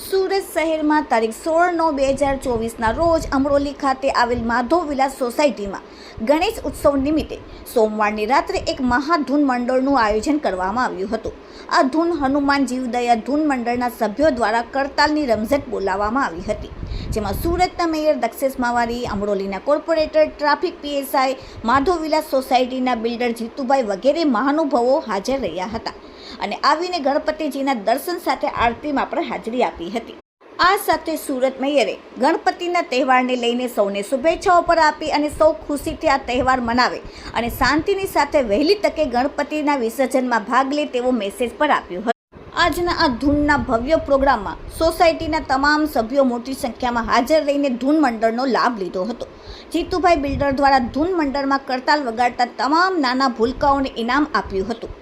સુરત શહેરમાં તારીખ સોળ નવ બે હજાર ચોવીસના રોજ અમરોલી ખાતે આવેલ માધવ વિલાસ સોસાયટીમાં ગણેશ ઉત્સવ નિમિત્તે સોમવારની રાત્રે એક મહાધૂન મંડળનું આયોજન કરવામાં આવ્યું હતું. આ ધૂન હનુમાન જીવદયા ધૂન મંડળના સભ્યો દ્વારા કરતાલની રમઝટ બોલાવવામાં આવી હતી. જેમાં સુરતના મેયર દક્ષેશ માવારી અમરોલીના કોર્પોરેટર ટ્રાફિક પીએસઆઈ માધવ સોસાયટીના બિલ્ડર જીતુભાઈ વગેરે મહાનુભાવો હાજર રહ્યા હતા અને આવીને ગણપતિજીના દર્શન સાથે આરતીમાં પણ હાજરી આપી હતી. આ સાથે સુરત મેયરે ગણપતિના તહેવારને લઈને સૌને શુભેચ્છાઓ પર આપી અને સૌ ખુશીથી આ તહેવાર મનાવે અને શાંતિની સાથે વહેલી તકે ગણપતિના વિસર્જનમાં ભાગ લે તેવો મેસેજ પણ આપ્યો હતો. આજના આ ધૂનના ભવ્ય પ્રોગ્રામમાં સોસાયટીના તમામ સભ્યો મોટી સંખ્યામાં હાજર રહીને ધૂન મંડળનો લાભ લીધો હતો. જીતુભાઈ બિલ્ડર દ્વારા ધૂન મંડળમાં કરતાલ વગાડતા તમામ નાના ભૂલકાઓને ઇનામ આપ્યું હતું.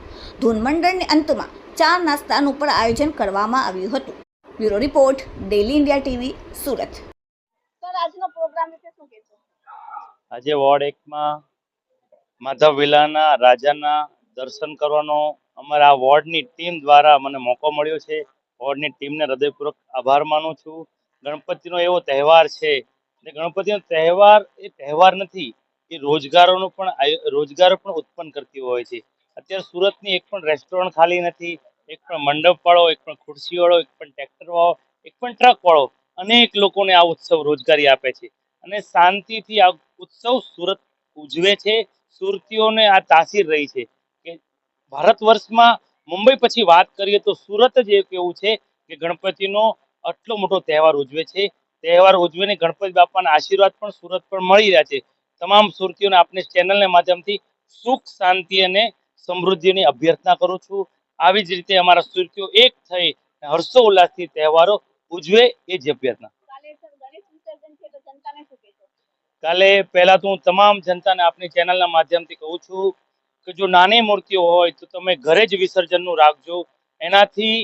ધૂન મંડળને અંતમાં ચા નાસ્તાનું પણ આયોજન કરવામાં આવ્યું હતું. Bureau report daily India TV Surat. આજનો પ્રોગ્રામ વિશે શું કહેશો? આજે વોર્ડ એકમાં માધવ વિલાના રાજાના દર્શન કરવાનો અમારા વોર્ડની ટીમ દ્વારા મને મોકો મળ્યો છે. વોર્ડની ટીમને હૃદયપૂર્વક આભાર માનું છું. ગણપતિનો એવો તહેવાર છે ને ગણપતિનો તહેવાર એ તહેવાર નથી, એ રોજગારોનું પણ રોજગારો પણ ઉત્પન્ન કરતી હોય છે. અત્યારે સુરતની એક પણ રેસ્ટોરન્ટ ખાલી નથી, એક પણ મંડપ વાળો એક પણ ખુરશી વાળો એક પણ ટ્રેક્ટર વાળો એક પણ ટ્રક વાળો અનેક લોકોને આ ઉત્સવ રોજગારી આપે છે. અને શાંતિથી આ ઉત્સવ સુરત ઉજવે છે. સુરતીઓને આ તાસીર રહી છે. ભારત વર્ષમાં મુંબઈ પછી વાત કરીએ તો સુરત જ એક એવું છે કે ગણપતિનો આટલો મોટો તહેવાર ઉજવે છે. તહેવાર ઉજવીને ગણપતિ બાપાના આશીર્વાદ પણ સુરત પર મળી રહ્યા છે. તમામ સુરતીઓને આપણે ચેનલના માધ્યમથી સુખ શાંતિ અને સમૃદ્ધિની અભ્યર્થના કરું છું. આવી જ રીતે અમારા સુરતીઓ એક થઈ હર્ષો ઉલ્લાસથી તહેવારો ઉજવે એ જ અભ્યર્થના. કાલે પહેલા તો હું તમામ જનતાને આપણી ચેનલના માધ્યમથી કહું છું કે જો નાની મૂર્તિઓ હોય તો તમે ઘરે જ વિસર્જનનું રાખજો. એનાથી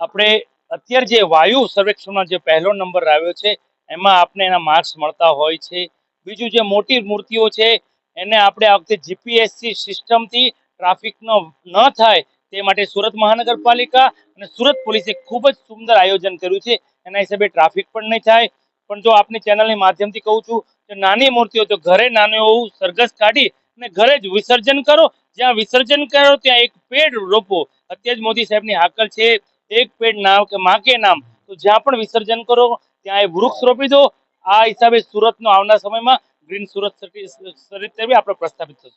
આપણે અત્યારે જે વાયુ સર્વેક્ષણમાં જે પહેલો નંબર આવ્યો છે, એમાં આપણે એના માર્ક્સ મળતા હોય છે. બીજું જે મોટી મૂર્તિઓ છે, એને આપણે આ વખતે જીપીએસસી સિસ્ટમથી ટ્રાફિકનો ન થાય તે માટે સુરત મહાનગરપાલિકા અને સુરત પોલીસે ખૂબ જ સુંદર આયોજન કર્યું છે. એના હિસાબે ટ્રાફિક પણ નહીં થાય. પણ જો આપની ચેનલની માધ્યમથી કહું છું કે નાની મૂર્તિઓ તો ઘરે નાનું એવું સરઘસ કાઢી અને ઘરે જ વિસર્જન કરો. જ્યાં વિસર્જન કરો, ત્યાં એક પેડ રોપો. અત્યારે મોદી સાહેબની હાકલ છે. એક પેડ નામ કે માં કે નામ. તો જ્યાં પણ વિસર્જન કરો, ત્યાં એ વૃક્ષ રોપી દો. આ હિસાબે સુરતનો આવનાર સમયમાં ગ્રીન સુરત તરીકે આપણે પ્રસ્થાપિત થશું.